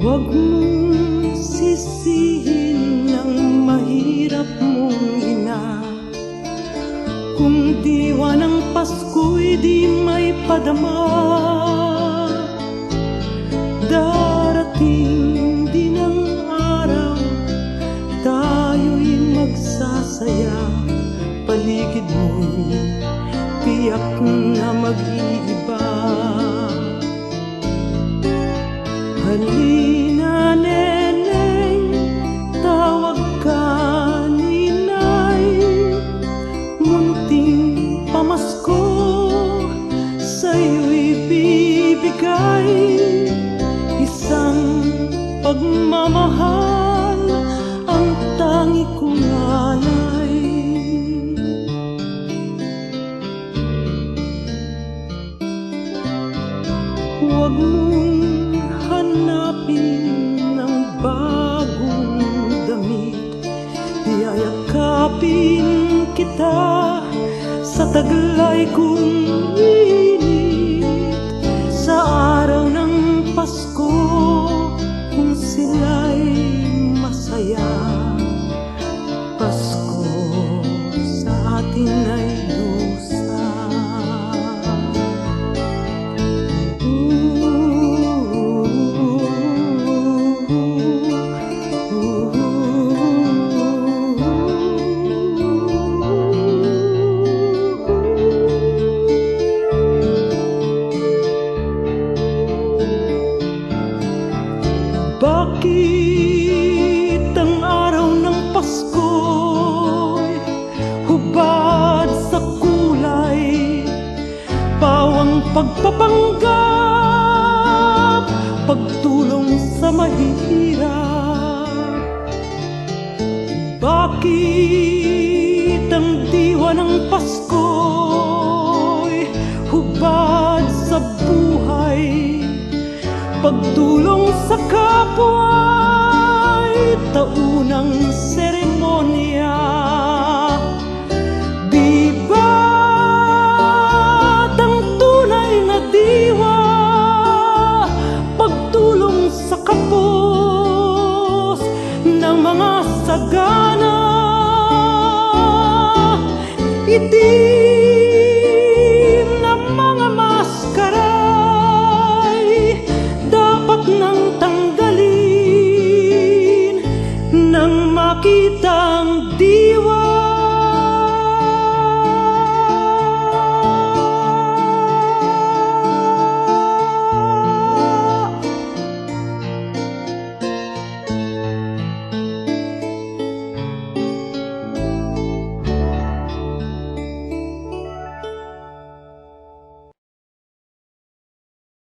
Huwag mong sisihin ang mahirap mong ina. Kung diwa ng Pasko'y di may padama Darating din ang araw Tayo'y magsasaya. Paligid mo'y tiyak na mag-iiba. Halina, pagmamahal, ang tangi kong alay Huwag mong hanapin ng bagong damit. Yayakapin kita sa taglay kong Bakit ang araw ng Pasko'y hubad sa kulay Pawang pagpapanggap Pagtulong sa mahihirap. Bakit ang diwa ng Pasko'y hubad sa buhay? Pagtulong sa kapwa'y taunang seremonya. Di ba't ang tunay na diwa Pagtulong sa kapos ng mga sagana? Hindi kitang di